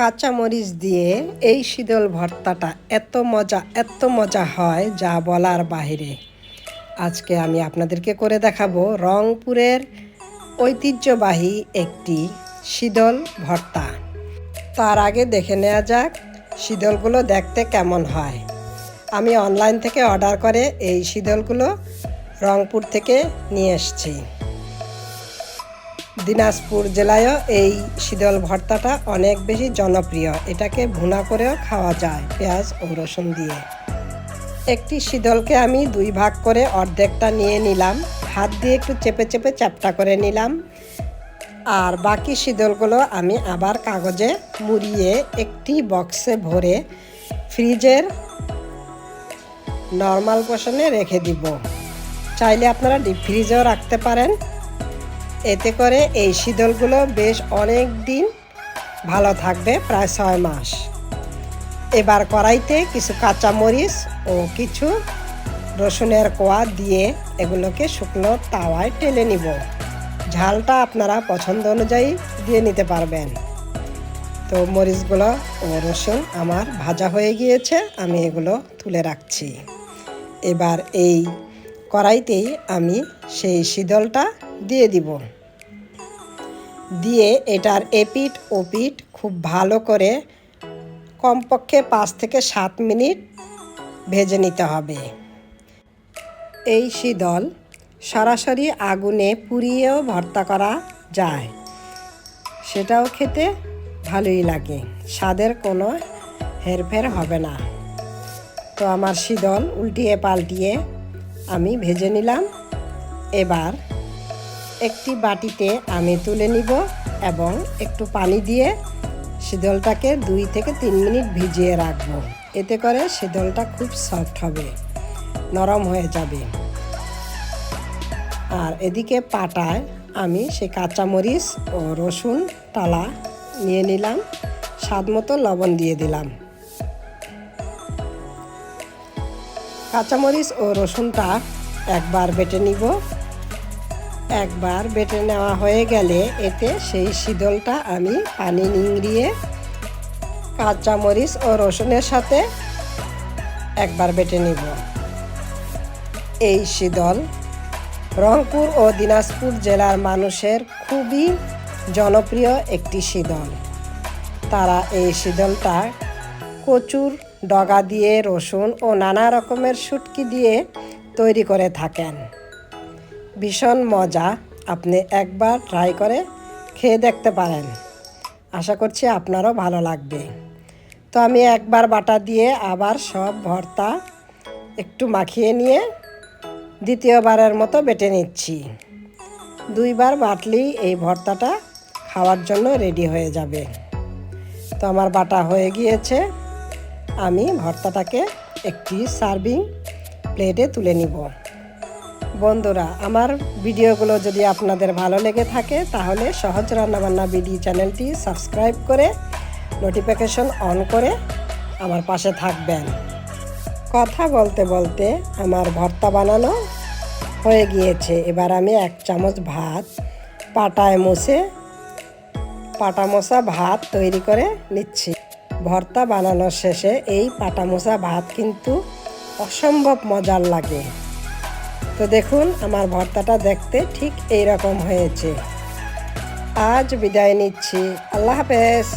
কাঁচামরিচ দিয়ে এই শীতল ভর্তাটা এত মজা এত মজা হয় যা বলার বাহিরে। আজকে আমি আপনাদেরকে করে দেখাবো রংপুরের ঐতিহ্যবাহী একটি শীতল ভর্তা। তার আগে দেখে নেওয়া যাক শীতলগুলো দেখতে কেমন হয়। আমি অনলাইন থেকে অর্ডার করে এই শীতলগুলো রংপুর থেকে নিয়ে এসেছি। দিনাজপুর জেলায়ও এই শীতল ভর্তাটা অনেক বেশি জনপ্রিয়। এটাকে ভুনা করেও খাওয়া যায় পেঁয়াজ ও রসুন দিয়ে। একটি শীতলকে আমি দুই ভাগ করে অর্ধেকটা নিয়ে নিলাম। হাত দিয়ে একটু চেপে চেপে চ্যাপটা করে নিলাম। আর বাকি শীতলগুলো আমি আবার কাগজে মুড়িয়ে একটি বক্সে ভরে ফ্রিজের নর্মাল পোষণে রেখে দিব। চাইলে আপনারা ডিপ ফ্রিজেও রাখতে পারেন। এতে করে এই শীতলগুলো বেশ অনেক দিন ভালো থাকবে, প্রায় ছয় মাস। এবার কড়াইতে কিছু কাঁচামরিচ ও কিছু রসুনের কোয়া দিয়ে এগুলোকে শুকনো তাওয়ায় টেলে নিব। ঝালটা আপনারা পছন্দ অনুযায়ী দিয়ে নিতে পারবেন। তো মরিচগুলো ও রসুন আমার ভাজা হয়ে গিয়েছে, আমি এগুলো তুলে রাখছি। এবার এই কড়াইতেই আমি সেই শীতলটা দিয়ে দিব। দিয়ে এটার এপিট ওপিট খুব ভালো করে কমপক্ষে পাঁচ থেকে সাত মিনিট ভেজে নিতে হবে। এই শীতল সরাসরি আগুনে পুড়িয়েও ভর্তা করা যায়। সেটাও খেতে ভালোই লাগে, স্বাদের কোনো হেরফের হবে না। তো আমার শীতল উল্টিয়ে পাল্টিয়ে আমি ভেজে নিলাম। এবার একটি বাটিতে আমি তুলে নিব এবং একটু পানি দিয়ে শীতলটাকে দুই থেকে তিন মিনিট ভিজিয়ে রাখব। এতে করে শীতলটা খুব সফট হবে, নরম হয়ে যাবে। আর এদিকে পাটায় আমি সে কাঁচামরিচ ও রসুন টালা নিয়ে নিলাম, স্বাদ মতো লবণ দিয়ে দিলাম। কাঁচামরিচ ও রসুনটা একবার বেটে নিব। একবার বেটে নেওয়া হয়ে গেলে এতে সেই শীতলটা আমি পানি নিংড়িয়ে কাঁচামরিচ ও রসুনের সাথে একবার বেটে নিব। এই শীতল রংপুর ও দিনাজপুর জেলার মানুষের খুবই জনপ্রিয় একটি শীতল। তারা এই শীতলটা কচুর ডগা দিয়ে, রসুন ও নানা রকমের শুটকি দিয়ে তৈরি করে থাকেন। ভীষণ মজা। আপনি একবার ট্রাই করে খেয়ে দেখতে পারেন। আশা করছি আপনারও ভালো লাগবে। তো আমি একবার বাটা দিয়ে আবার সব ভর্তা একটু মাখিয়ে নিয়ে দ্বিতীয়বারের মতো বেটে নিচ্ছি। দুইবার বাটলেই এই ভর্তাটা খাওয়ার জন্য রেডি হয়ে যাবে। তো আমার বাটা হয়ে গিয়েছে। আমি ভর্তাটাকে একটি সার্ভিং প্লেটে তুলে নিব। বন্ধুরা, আমার ভিডিওগুলো যদি আপনাদের ভালো লেগে থাকে, তাহলে সহজ রান্নাবান্না বিডি চ্যানেলটি সাবস্ক্রাইব করে নোটিফিকেশন অন করে আমার পাশে থাকবেন। কথা বলতে বলতে আমার ভর্তা বানানো হয়ে গিয়েছে। এবার আমি এক চামচ ভাত পাটায় মুছে, পাটা মশা ভাত তৈরি করে নিচ্ছি। ভর্তা বানানোর শেষে এই পাটা মশা ভাত কিন্তু অসম্ভব মজার লাগে। তো দেখুন আমার ভর্তাটা দেখতে ঠিক এই রকম হয়েছে। আজ বিদায় নিচ্ছি। আল্লাহ হাফেজ।